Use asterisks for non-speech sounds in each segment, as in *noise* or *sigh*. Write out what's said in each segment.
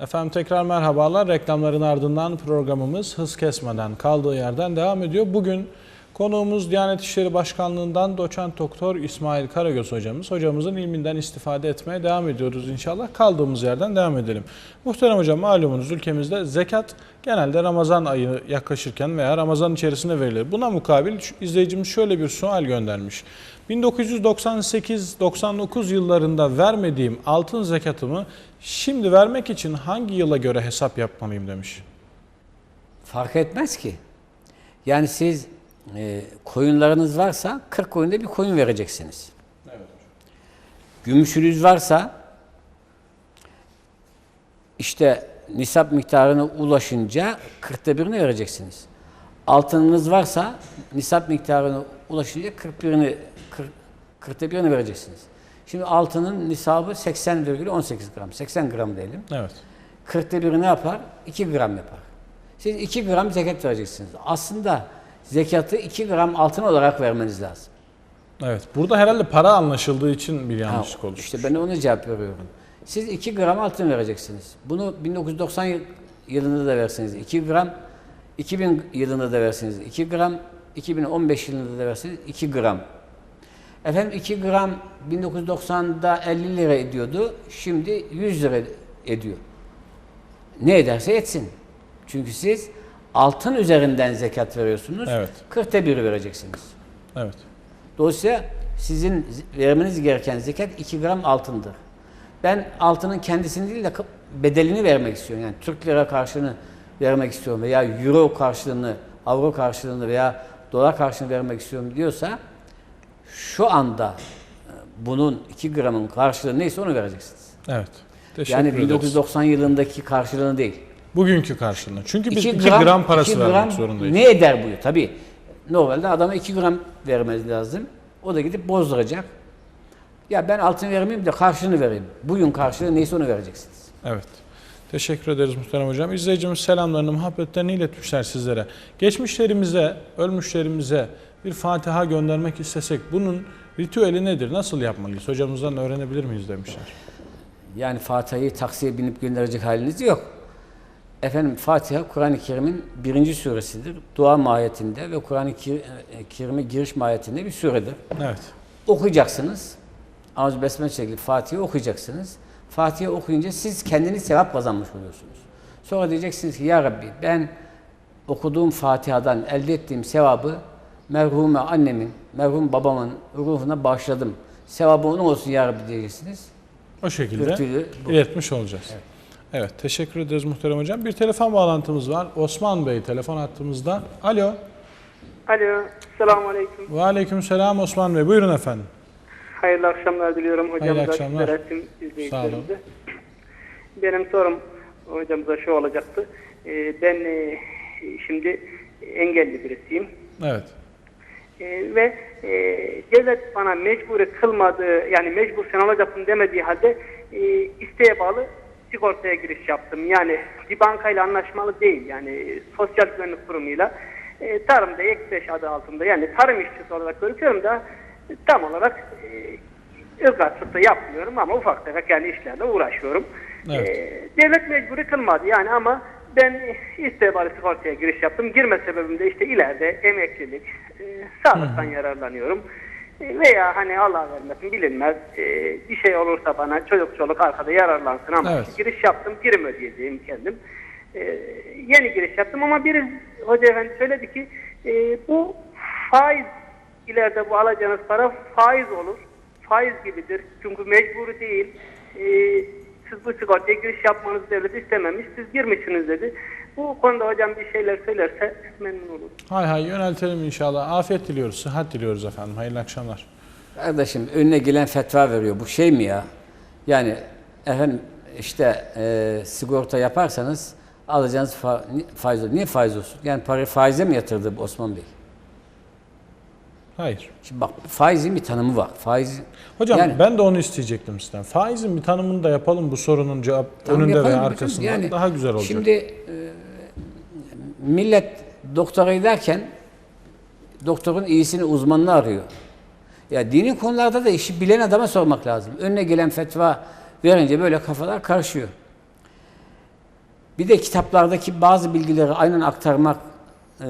Efendim tekrar merhabalar. Reklamların ardından programımız hız kesmeden kaldığı yerden devam ediyor. Bugün konuğumuz Diyanet İşleri Başkanlığı'ndan doçent doktor İsmail Karagöz hocamız. Hocamızın ilminden istifade etmeye devam ediyoruz inşallah. Kaldığımız yerden devam edelim. Muhterem hocam malumunuz ülkemizde zekat genelde Ramazan ayı yaklaşırken veya Ramazan içerisinde verilir. Buna mukabil izleyicimiz şöyle bir sual göndermiş. 1998-99 yıllarında vermediğim altın zekatımı şimdi vermek için hangi yıla göre hesap yapmalıyım demiş. Fark etmez ki. Yani siz e, koyunlarınız varsa 40 koyunda bir koyun vereceksiniz. Gümüşünüz varsa işte nisap miktarına ulaşınca 40'ta birini vereceksiniz. Altınınız varsa nisap miktarına ulaşınca 41'ini 40, 40'ta birini vereceksiniz. Şimdi altının nisabı 80,18 gram. 80 gram diyelim. Evet. 40'ta biri ne yapar? 2 gram yapar. Siz 2 gram zekat vereceksiniz. Aslında zekatı 2 gram altın olarak vermeniz lazım. Evet. Burada herhalde para anlaşıldığı için bir yanlışlık olmuş. İşte ben ona cevap veriyorum. Siz 2 gram altın vereceksiniz. Bunu 1990 yıl- yılında da verseniz 2 gram, 2000 yılında da verseniz 2 gram, 2015 yılında da verseniz 2 gram. Efendim 2 gram 1990'da 50 lira ediyordu. Şimdi 100 lira ediyor. Ne ederse etsin. Çünkü siz altın üzerinden zekat veriyorsunuz. Evet. 40'ta biri vereceksiniz. Evet. Dolayısıyla sizin vermeniz gereken zekat 2 gram altındır. Ben altının kendisini değil de bedelini vermek istiyorum. Yani Türk lira karşılığını vermek istiyorum veya euro karşılığını, avro karşılığını veya dolar karşılığını vermek istiyorum diyorsa şu anda e, bunun 2 gramın karşılığı neyse onu vereceksiniz. Evet. Teşekkür Yani ederiz. 1990 yılındaki karşılığını değil. Bugünkü karşılığında. Çünkü biz 2 İki gram, parası iki vermek gram zorundayız. Ne eder bu? Tabii. Normalde adama 2 gram vermeniz lazım. O da gidip bozduracak. Ya ben altın vermeyeyim de karşılığını vereyim. Bugün karşılığı neyse onu vereceksiniz. Evet. Teşekkür ederiz muhterem hocam. İzleyicimiz selamlarını, muhabbetlerini iletmişler sizlere. Geçmişlerimize, ölmüşlerimize bir Fatiha göndermek istesek bunun ritüeli nedir? Nasıl yapmalıyız? Hocamızdan öğrenebilir miyiz demişler. Yani Fatiha'yı taksiye binip gönderecek haliniz yok. Efendim Fatiha Kur'an-ı Kerim'in birinci suresidir. Dua mahiyetinde ve Kur'an-ı Kir- Kerim'e giriş mahiyetinde bir suredir. Evet. okuyacaksınız. Ağız besmele çekilip Fatiha okuyacaksınız. Fatiha okuyunca siz kendiniz sevap kazanmış oluyorsunuz. Sonra diyeceksiniz ki ya Rabbi ben okuduğum Fatiha'dan elde ettiğim sevabı merhume annemin, merhum babamın ruhuna bağışladım. Sevabı onun olsun ya Rabbi diyeceksiniz. O şekilde bu. iletmiş olacağız. Evet. Teşekkür ederiz muhterem hocam. Bir telefon bağlantımız var. Osman Bey telefon attığımızda. Alo. Alo, selamun aleyküm. Ve aleyküm selam Osman Bey. Buyurun efendim. Hayırlı akşamlar diliyorum hocamıza, akşamlar. sizlere, tüm izleyicilerimize. Benim sorum hocamıza şu olacaktı. Ee, ben e, şimdi engelli birisiyim. Evet. Ee, ve e, devlet bana mecburi kılmadığı, yani mecbur sen olacaksın demediği halde e, isteğe bağlı sigortaya giriş yaptım. Yani bir bankayla anlaşmalı değil. Yani sosyal güvenlik kurumuyla e, tarımda ek adı altında yani tarım işçisi olarak görüyorum da e, tam olarak e, ırgatlık da yapmıyorum ama ufak tefek yani işlerle uğraşıyorum. Evet. E, devlet mecburi kılmadı yani ama ben istihbarat sigortaya giriş yaptım. Girme sebebim de işte ileride emeklilik, e, sağlıktan yararlanıyorum. E, veya hani Allah vermesin bilinmez e, bir şey olursa bana çocuk çoluk arkada yararlansın ama Evet. giriş yaptım prim ödeyeceğim kendim. E, yeni giriş yaptım ama biri hoca efendi söyledi ki e, bu faiz ileride bu alacağınız para faiz olur. Faiz gibidir. Çünkü mecburi değil. E, siz bu sigortaya giriş yapmanızı devlet istememiş. Siz girmişsiniz dedi. Bu konuda hocam bir şeyler söylerse memnun olurum. Hay hay yöneltelim inşallah. Afiyet diliyoruz, sıhhat diliyoruz efendim. Hayırlı akşamlar. Kardeşim önüne gelen fetva veriyor. Bu şey mi ya? Yani efendim işte e, sigorta yaparsanız alacağınız fa- faiz olur. Niye faiz olsun? Yani parayı faize mi yatırdı bu Osman Bey? Hayır. Şimdi bak faizin bir tanımı var. Faiz Hocam Yani- ben de onu isteyecektim sizden. Faizin bir tanımını da yapalım bu sorunun cevap önünde hocam. arkasında. Yani daha güzel olacak. Şimdi e, millet doktora giderken doktorun iyisini uzmanını arıyor. Ya dini konularda da işi bilen adama sormak lazım. Önüne gelen fetva verince böyle kafalar karışıyor. Bir de kitaplardaki bazı bilgileri aynen aktarmak e,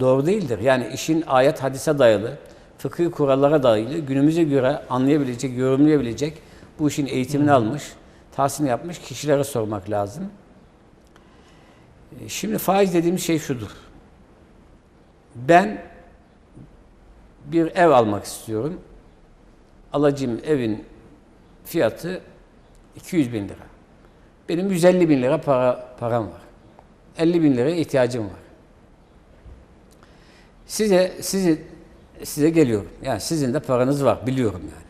doğru değildir. Yani işin ayet hadise dayalı, fıkhi kurallara dayalı, günümüze göre anlayabilecek, yorumlayabilecek, bu işin eğitimini almış, tahsilini yapmış kişilere sormak lazım. E, Şimdi faiz dediğimiz şey şudur. Ben bir ev almak istiyorum. Alacağım evin fiyatı 200 bin lira. Benim 150 bin lira para, param var. 50 bin liraya ihtiyacım var. Size sizi size geliyorum. Yani sizin de paranız var biliyorum yani.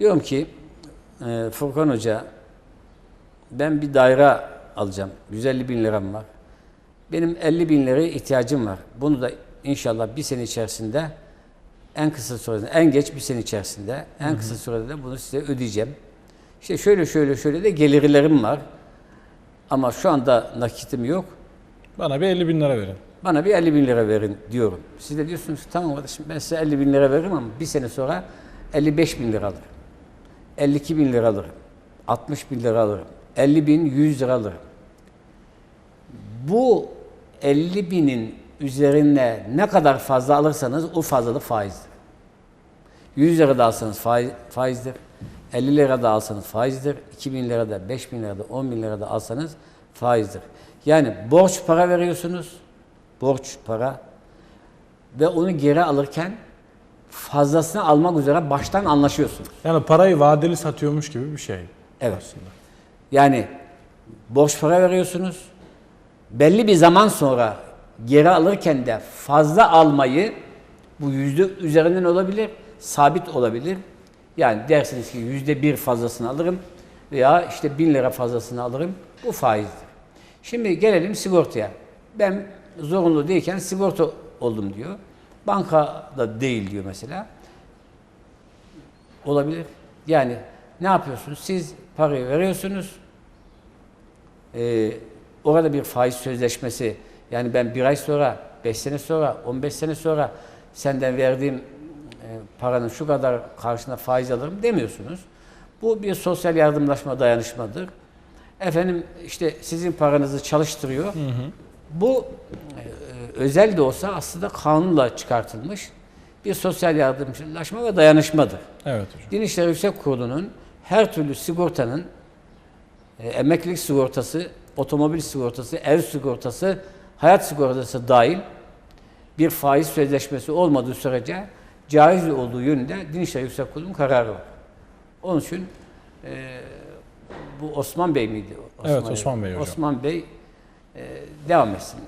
Diyorum ki e, Furkan Hoca ben bir daire alacağım. 150 bin liram var. Benim 50 bin liraya ihtiyacım var. Bunu da inşallah bir sene içerisinde en kısa sürede, en geç bir sene içerisinde, en kısa sürede de bunu size ödeyeceğim. İşte şöyle şöyle şöyle de gelirlerim var. Ama şu anda nakitim yok. Bana bir 50 bin lira verin. Bana bir 50 bin lira verin diyorum. Siz de diyorsunuz tamam kardeşim ben size 50 bin lira veririm ama bir sene sonra 55 bin lira alırım. 52 bin lira alırım. 60 bin lira alırım. 50 bin 100 lira alırım. Bu 50 binin üzerine ne kadar fazla alırsanız o fazlalık faizdir. 100 lira da alsanız faiz, faizdir. 50 lira da alsanız faizdir. 2 bin lira da, 5 bin lira da, 10 bin lira da alsanız faizdir. Yani borç para veriyorsunuz. Borç para. Ve onu geri alırken fazlasını almak üzere baştan anlaşıyorsunuz. Yani parayı vadeli satıyormuş gibi bir şey. Evet. Aslında. Yani borç para veriyorsunuz. Belli bir zaman sonra geri alırken de fazla almayı bu yüzde üzerinden olabilir, sabit olabilir. Yani dersiniz ki yüzde bir fazlasını alırım veya işte bin lira fazlasını alırım. Bu faizdir. Şimdi gelelim sigortaya. Ben zorunlu değilken sigorta oldum diyor. Bankada değil diyor mesela. Olabilir. Yani ne yapıyorsunuz? Siz parayı veriyorsunuz. Ee, orada bir faiz sözleşmesi yani ben bir ay sonra, beş sene sonra, 15 sene sonra senden verdiğim e, paranın şu kadar karşına faiz alırım demiyorsunuz. Bu bir sosyal yardımlaşma dayanışmadır. Efendim işte sizin paranızı çalıştırıyor. Bu e, özel de olsa aslında kanunla çıkartılmış bir sosyal yardımlaşma ve dayanışmadır. Evet hocam. Din İşleri Yüksek Kurulu'nun her türlü sigortanın e, emeklilik sigortası, otomobil sigortası, ev sigortası, hayat sigortası dahil bir faiz sözleşmesi olmadığı sürece caiz olduğu yönünde Din İşleri Yüksek Kurulu'nun kararı var. Onun için e, bu Osman Bey miydi? Evet, Osman Bey hocam. Osman Bey e, devam etsin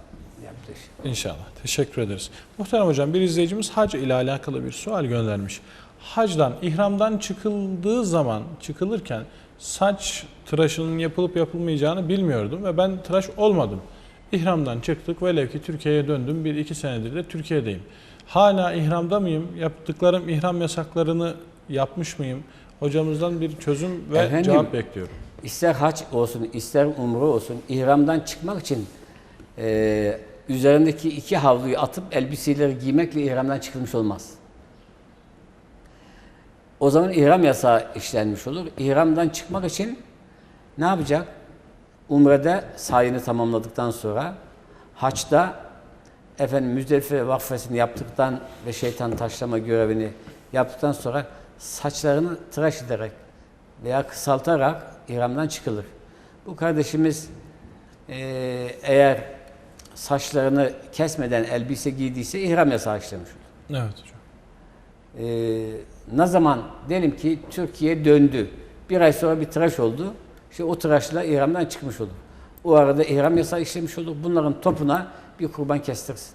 yaptığı iş. İnşallah. Teşekkür ederiz. Muhterem hocam bir izleyicimiz hac ile alakalı bir sual göndermiş. Hacdan, ihramdan çıkıldığı zaman, çıkılırken saç tıraşının yapılıp yapılmayacağını bilmiyordum ve ben tıraş olmadım. İhramdan çıktık velev ki Türkiye'ye döndüm. Bir iki senedir de Türkiye'deyim. Hala ihramda mıyım? Yaptıklarım ihram yasaklarını yapmış mıyım? Hocamızdan bir çözüm ve Efendim? cevap bekliyorum. İster hac olsun, ister umre olsun, ihramdan çıkmak için e, üzerindeki iki havluyu atıp elbiseleri giymekle ihramdan çıkılmış olmaz. O zaman ihram yasağı işlenmiş olur. İhramdan çıkmak için ne yapacak? Umrede sayını tamamladıktan sonra, haçta efendim Müzdelife vakfesini yaptıktan ve şeytan taşlama görevini yaptıktan sonra saçlarını tıraş ederek veya kısaltarak ihramdan çıkılır. Bu kardeşimiz eee, eğer saçlarını kesmeden elbise giydiyse ihram yasağı işlemiş olur. Evet hocam. Ee, ne zaman diyelim ki Türkiye döndü. Bir ay sonra bir tıraş oldu. İşte o tıraşla ihramdan çıkmış olur. O arada ihram yasağı işlemiş olur. Bunların topuna bir kurban kestirsin.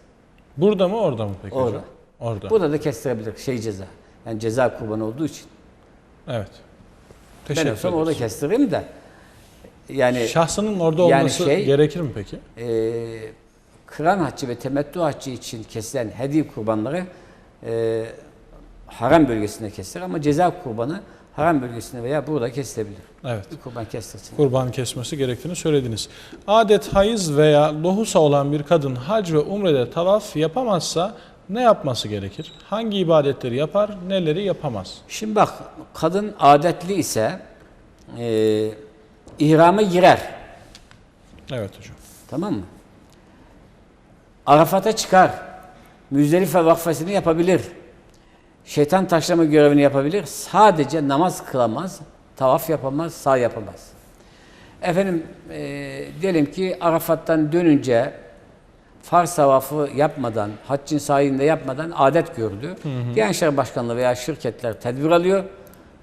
Burada mı orada mı peki Orada. hocam? Orada. Burada da kestirebilir şey ceza. Yani ceza kurbanı olduğu için. Evet. Ben Teşekkür olsam ederiz. orada kestiririm de. Yani Şahsının orada Yani olması şey- gerekir mi peki? e, kıran haccı ve temettü haccı için kesilen hediye kurbanları e, haram bölgesinde kesilir ama ceza kurbanı haram bölgesinde veya burada kesilebilir. Evet. Bir kurban kestirsin. Kurban kesmesi gerektiğini söylediniz. Adet, hayız veya lohusa olan bir kadın hac ve umrede tavaf yapamazsa ne yapması gerekir? Hangi ibadetleri yapar, neleri yapamaz? Şimdi bak kadın adetli ise e, ihrama girer. Evet hocam. Tamam mı? Arafat'a çıkar. Müzdelife vakfesini yapabilir. Şeytan taşlama görevini yapabilir. Sadece namaz kılamaz, tavaf yapamaz, sağ yapamaz. Efendim e, diyelim ki Arafat'tan dönünce farz tavafı yapmadan, haccın sahilinde yapmadan adet gördü. Diyanet İşleri Başkanlığı veya şirketler tedbir alıyor.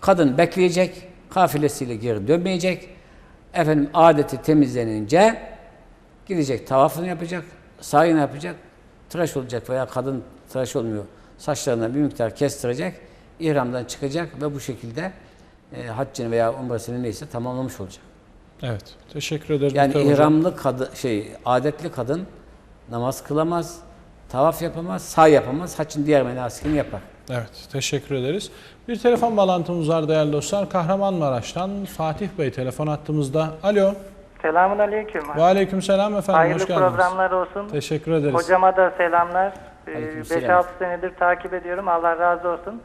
Kadın bekleyecek, kafilesiyle geri dönmeyecek. Efendim adeti temizlenince gidecek, tavafını yapacak, sahini yapacak, tıraş olacak veya kadın tıraş olmuyor. Saçlarına bir miktar kestirecek, ihramdan çıkacak ve bu şekilde e, haccını veya umresini neyse tamamlamış olacak. Evet. Teşekkür ederiz. Yani ihramlı kadın şey adetli kadın namaz kılamaz, tavaf yapamaz, sağ yapamaz, haccın diğer menasikini yapar. Evet, teşekkür ederiz. Bir telefon bağlantımız var değerli dostlar. Kahramanmaraş'tan Fatih Bey telefon attığımızda. Alo. Selamun aleyküm. Ve aleyküm selam efendim. Hayırlı Hoş geldiniz. programlar olsun. Teşekkür ederiz. Hocama da selamlar. Ee, Aleykümselam. 5-6 senedir takip ediyorum. Allah razı olsun.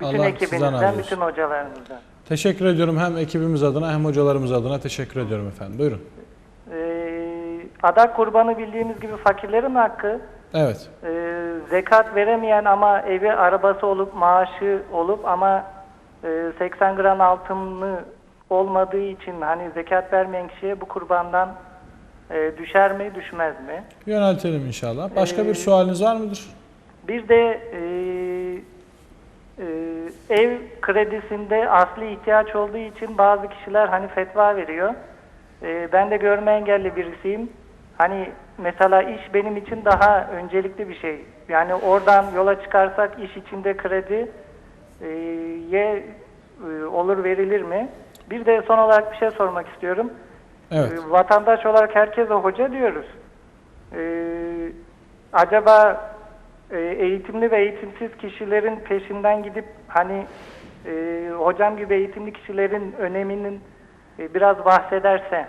Bütün Allah ekibinizden, bütün hocalarınızdan. Teşekkür ediyorum hem ekibimiz adına hem hocalarımız adına teşekkür ediyorum efendim. Buyurun. Ee, adak kurbanı bildiğimiz gibi fakirlerin hakkı. Evet. Ee, zekat veremeyen ama evi arabası olup maaşı olup ama e, 80 gram altını olmadığı için hani zekat vermeyen kişiye bu kurbandan e, düşer mi düşmez mi? Yöneltelim inşallah. Başka Ee, bir sualiniz var mıdır? Bir de e, e, ev kredisinde asli ihtiyaç olduğu için bazı kişiler hani fetva veriyor. E, ben de görme engelli birisiyim. Hani mesela iş benim için daha öncelikli bir şey. Yani oradan yola çıkarsak iş içinde kredi e, ye e, olur verilir mi? Bir de son olarak bir şey sormak istiyorum. Evet. E, Vatandaş olarak herkese hoca diyoruz. Ee, acaba e, eğitimli ve eğitimsiz kişilerin peşinden gidip hani e, hocam gibi eğitimli kişilerin öneminin e, biraz bahsederse.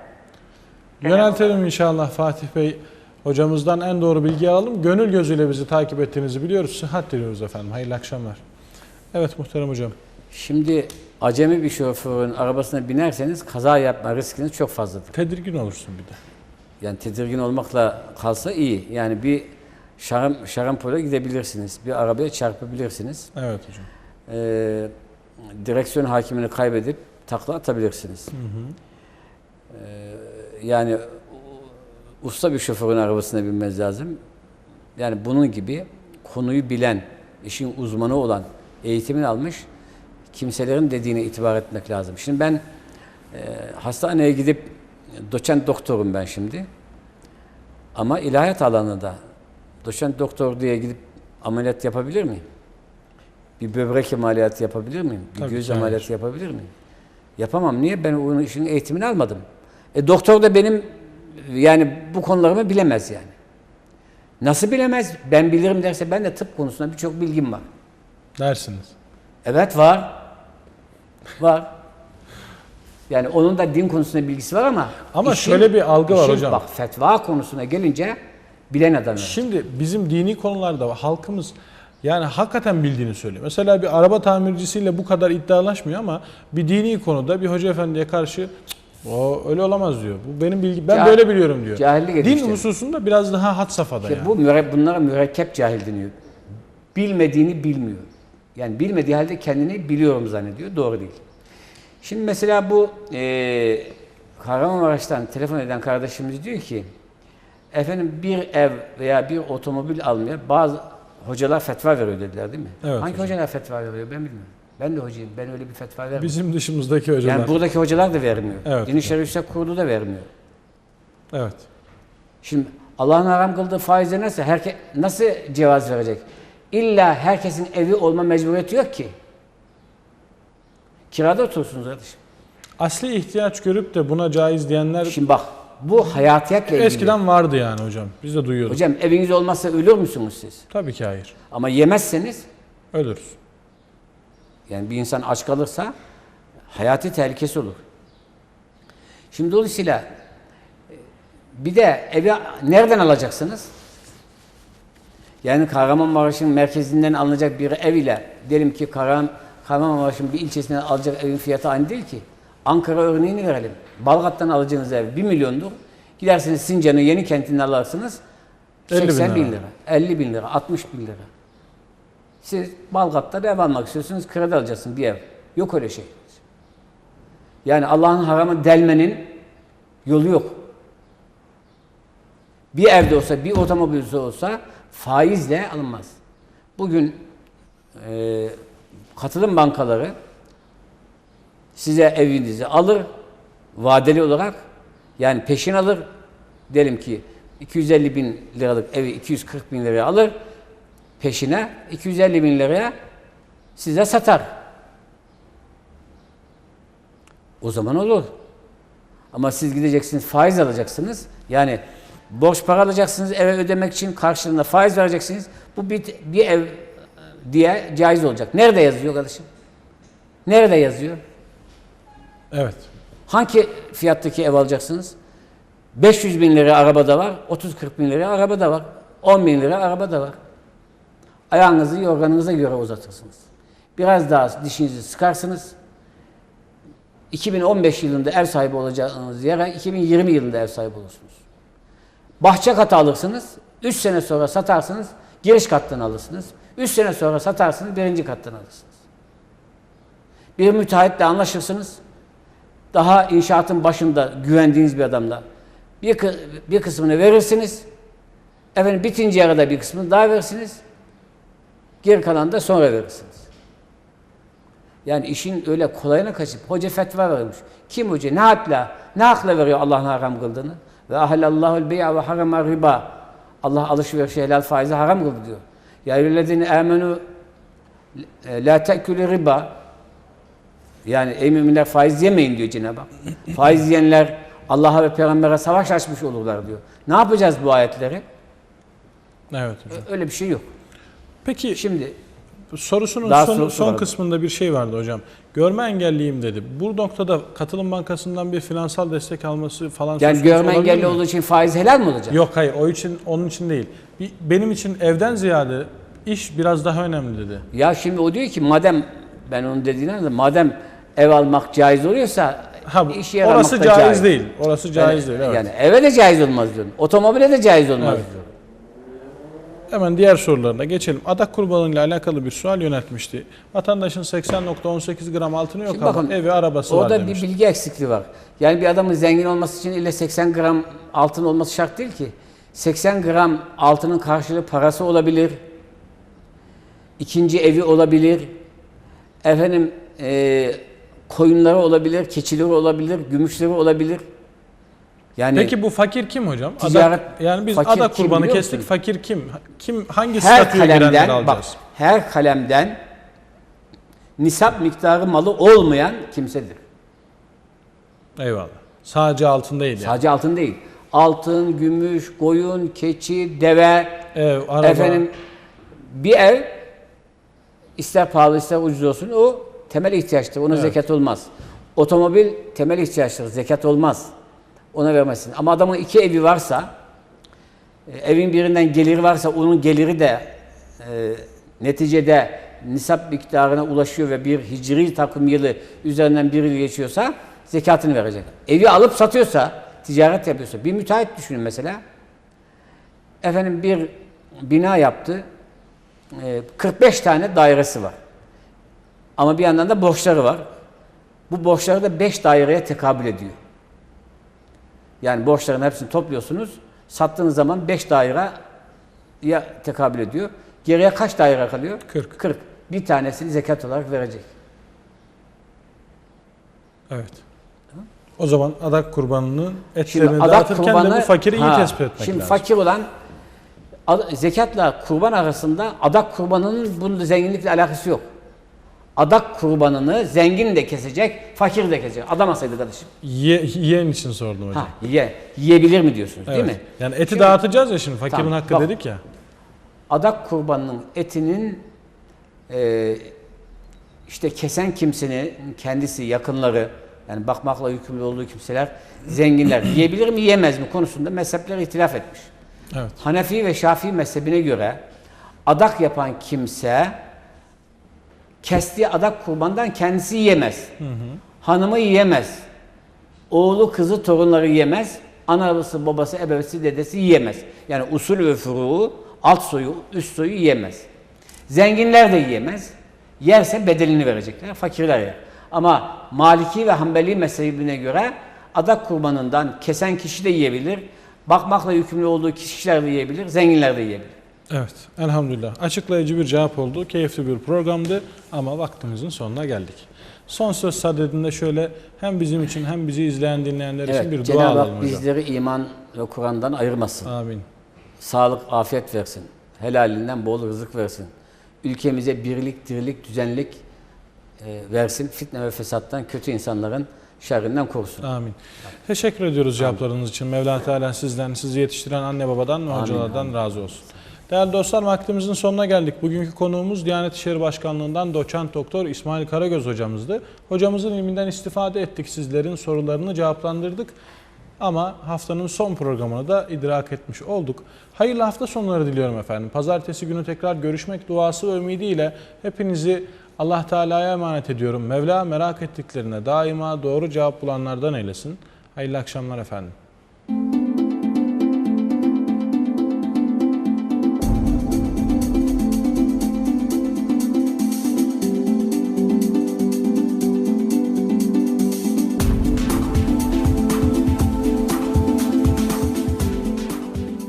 Yöneltelim inşallah Fatih Bey. Hocamızdan en doğru bilgi alalım. Gönül gözüyle bizi takip ettiğinizi biliyoruz. Sıhhat diliyoruz efendim. Hayırlı akşamlar. Evet muhterem hocam. Şimdi acemi bir şoförün arabasına binerseniz kaza yapma riskiniz çok fazladır. Tedirgin olursun bir de. Yani tedirgin olmakla kalsa iyi. Yani bir şaram, şarampole gidebilirsiniz. Bir arabaya çarpabilirsiniz. Evet hocam. Ee, direksiyon hakimini kaybedip takla atabilirsiniz. Ee, yani usta bir şoförün arabasına binmez lazım. Yani bunun gibi konuyu bilen, işin uzmanı olan, eğitimini almış kimselerin dediğine itibar etmek lazım. Şimdi ben e, hastaneye gidip doçent doktorum ben şimdi. Ama ilahiyat alanında doçent doktor diye gidip ameliyat yapabilir miyim? Bir böbrek ameliyatı yapabilir miyim? Bir Tabii göz hayır. ameliyatı yapabilir miyim? Yapamam. Niye? Ben onun işin eğitimini almadım. E doktor da benim yani bu konularımı bilemez yani. Nasıl bilemez? Ben bilirim derse ben de tıp konusunda birçok bilgim var. Dersiniz. Evet var. Var. Yani onun da din konusunda bilgisi var ama Ama şöyle bir algı var işin hocam. Bak fetva konusuna gelince bilen adam. var. Şimdi bizim dini konularda halkımız yani hakikaten bildiğini söylüyor. Mesela bir araba tamircisiyle bu kadar iddialaşmıyor ama bir dini konuda bir hoca efendiye karşı "Cık, o öyle olamaz diyor. Bu benim bilgi ben Cah- böyle biliyorum diyor. cahillik Din edişleri. hususunda biraz daha had safhada İşte yani. bu bunlara mürekkep cahil deniyor. Bilmediğini bilmiyor. Yani bilmediği halde kendini biliyorum zannediyor. Doğru değil. Şimdi mesela bu e, Kahramanmaraş'tan telefon eden kardeşimiz diyor ki efendim bir ev veya bir otomobil almaya bazı hocalar fetva veriyor dediler değil mi? Evet Hangi hocam. hocalar fetva veriyor ben bilmiyorum. Ben de hocayım. Ben öyle bir fetva vermiyorum. Bizim dışımızdaki hocalar. yani buradaki hocalar da vermiyor. Evet Din İşleri Yüksek Kurulu da vermiyor. Evet. Şimdi Allah'ın haram kıldığı faize nasıl herke nasıl cevaz verecek? İlla herkesin evi olma mecburiyeti yok ki. Kirada otursunuz kardeşim. Asli ihtiyaç görüp de buna caiz diyenler Şimdi bak bu hayatiyatla ilgili. eskiden vardı yani hocam. Biz de duyuyorduk. Hocam eviniz olmazsa ölür müsünüz siz? Tabii ki hayır. Ama yemezseniz Ölürüz. Yani bir insan aç kalırsa hayati tehlikesi olur. Şimdi dolayısıyla e, bir de evi nereden alacaksınız? Yani Kahramanmaraş'ın merkezinden alınacak bir ev ile diyelim ki Kahraman, Kahramanmaraş'ın bir ilçesinden alacak evin fiyatı aynı değil ki. Ankara örneğini verelim. Balgat'tan alacağınız ev 1 milyondur. Gidersiniz Sincan'ın yeni. 50 bin 80 bin lira. lira, 50 bin lira, 60 bin lira. Siz Balgat'ta bir ev almak istiyorsunuz, kredi alacaksın bir ev. Yok öyle şey. Yani Allah'ın haramı delmenin yolu yok. Bir evde olsa, bir otomobil olsa faizle alınmaz. Bugün e, katılım bankaları size evinizi alır vadeli olarak yani peşin alır diyelim ki 250 bin liralık evi 240 bin liraya alır peşine 250 bin liraya size satar. O zaman olur. Ama siz gideceksiniz faiz alacaksınız. Yani borç para alacaksınız eve ödemek için karşılığında faiz vereceksiniz. Bu bir, bir ev diye caiz olacak. Nerede yazıyor kardeşim? Nerede yazıyor? Evet. Hangi fiyattaki ev alacaksınız? 500 bin lira arabada var, 30-40 bin lira arabada var, 10 bin lira arabada var. Ayağınızı yorganınıza göre uzatırsınız. Biraz daha dişinizi sıkarsınız. 2015 yılında ev sahibi olacağınız yere 2020 yılında ev sahibi olursunuz. Bahçe katı alırsınız, 3 sene sonra satarsınız, giriş kattan alırsınız. 3 sene sonra satarsınız, birinci kattan alırsınız. Bir müteahhitle anlaşırsınız, daha inşaatın başında güvendiğiniz bir adamla bir, bir kısmını verirsiniz. Efendim bitinceye kadar bir kısmını daha verirsiniz. Geri kalanı da sonra verirsiniz. Yani işin öyle kolayına kaçıp hoca fetva vermiş. Kim hoca? Ne hakla? Ne hakla veriyor Allah'ın haram kıldığını? Ve ahallallahul bey'a ve harama riba. Allah alışverişi helal faizi haram kıldı diyor. Ya eyyühellezine amenu la te'külü riba. Yani ey müminler faiz yemeyin diyor Cenab-ı Hak. Faiz yiyenler Allah'a ve Peygamber'e savaş açmış olurlar diyor. Ne yapacağız bu ayetleri? Evet hocam. Öyle bir şey yok. Peki Şimdi sorusunun Daha son, sorusu son vardı. kısmında bir şey vardı hocam. Görme engelliyim dedi. Bu noktada Katılım Bankası'ndan bir finansal destek alması falan yani görme engelli mi? olduğu için faiz helal mi olacak? Yok hayır o için onun için değil. Bir- Benim için evden ziyade iş biraz daha önemli dedi. Ya şimdi o diyor ki madem ben onun dediğine anladım. Madem ev almak caiz oluyorsa Ha, iş almak orası da caiz, değil. Orası caiz yani, değil. Evet. Yani eve de caiz olmaz diyor. Otomobile de caiz olmaz Evet. diyor. Hemen diğer sorularına geçelim. Adak kurbanıyla alakalı bir sual yöneltmişti. Vatandaşın 80.18 gram altını yok Şimdi ama bakın, evi arabası var Orada bir bilgi eksikliği var. Yani bir adamın zengin olması için ille 80 gram altın olması şart değil ki. 80 gram altının karşılığı parası olabilir. ikinci evi olabilir. Efendim e, koyunları olabilir, keçileri olabilir, gümüşleri olabilir. Yani Peki bu fakir kim hocam? Ticaret- adak, yani biz kim kurbanı kestik. Fakir kim? Kim hangi her statüye kalemden bak alacağız? her kalemden nisap miktarı malı olmayan kimsedir. Eyvallah. Sadece altın değil yani. Sadece altın değil. Altın, gümüş, koyun, keçi, deve, Ev, araba. efendim bir ev ister pahalı ister ucuz olsun o temel ihtiyaçtır. Ona zekat olmaz. Otomobil temel ihtiyaçtır. Zekat olmaz. Ona vermezsin. Ama adamın iki evi varsa e, evin birinden geliri varsa onun geliri de e, neticede nisap miktarına ulaşıyor ve bir hicri takım yılı üzerinden bir yıl geçiyorsa zekatını verecek. Evi alıp satıyorsa, ticaret yapıyorsa, bir müteahhit düşünün mesela. Efendim bir bina yaptı. e, 45 tane dairesi var. Ama bir yandan da borçları var. Bu borçları da 5 daireye tekabül ediyor. Yani borçların hepsini topluyorsunuz. Sattığınız zaman 5 daire ya tekabül ediyor. Geriye kaç daire kalıyor? 40. 40. Bir tanesini zekat olarak verecek. Evet. O zaman adak kurbanının Şimdi etlerini adak dağıtırken de kurbanı bu fakiri iyi Ha, tespit etmek Şimdi lazım. fakir olan zekatla kurban arasında adak kurbanının bunun zenginlikle alakası yok. Adak kurbanını zengin de kesecek, fakir de kesecek. Adam asaydı kardeşim. Ye, yiyen için sordum hocam. Ha, ye, yiyebilir mi diyorsunuz değil Evet. mi? Yani eti Şimdi- dağıtacağız ya şimdi fakirin Tamam, hakkı bak. dedik ya. adak kurbanının etinin e, işte kesen kimsenin kendisi, yakınları, yani bakmakla yükümlü olduğu kimseler, zenginler *clears throat* yiyebilir mi, yiyemez mi konusunda mezhepler ihtilaf etmiş. Evet. Hanefi ve Şafii mezhebine göre adak yapan kimse kestiği adak kurbandan kendisi yiyemez. Hanımı yiyemez. Oğlu, kızı, torunları yiyemez. Anası, babası, ebevesi, dedesi yiyemez. Yani usul ve furuğu, alt soyu, üst soyu yiyemez. Zenginler de yiyemez. Yerse bedelini verecekler. Fakirler yer. Ama Maliki ve Hanbeli mezhebine göre adak kurbanından kesen kişi de yiyebilir. Bakmakla yükümlü olduğu kişiler de yiyebilir. Zenginler de yiyebilir. Evet, elhamdülillah. Açıklayıcı bir cevap oldu. Keyifli bir programdı ama vaktimizin sonuna geldik. Son söz sadedinde şöyle hem bizim için hem bizi izleyen dinleyenler için bir Evet, dua alalım hocam. bizleri iman ve Kur'an'dan ayırmasın. Amin. Sağlık, afiyet versin. Helalinden bol rızık versin. Ülkemize birlik, dirlik, düzenlik e, versin. Fitne ve fesattan, kötü insanların şerrinden korusun. Amin. Teşekkür ediyoruz cevaplarınız için. Mevla Teala sizden, sizi yetiştiren anne babadan ve Amin, hocalardan razı olsun. Değerli dostlar vaktimizin sonuna geldik. Bugünkü konuğumuz Diyanet İşleri Başkanlığı'ndan doçent doktor İsmail Karagöz hocamızdı. Hocamızın ilminden istifade ettik. Sizlerin sorularını cevaplandırdık. Ama haftanın son programını da idrak etmiş olduk. Hayırlı hafta sonları diliyorum efendim. Pazartesi günü tekrar görüşmek duası ve ümidiyle hepinizi Allah Teala'ya emanet ediyorum. Mevla merak ettiklerine daima doğru cevap bulanlardan eylesin. Hayırlı akşamlar efendim.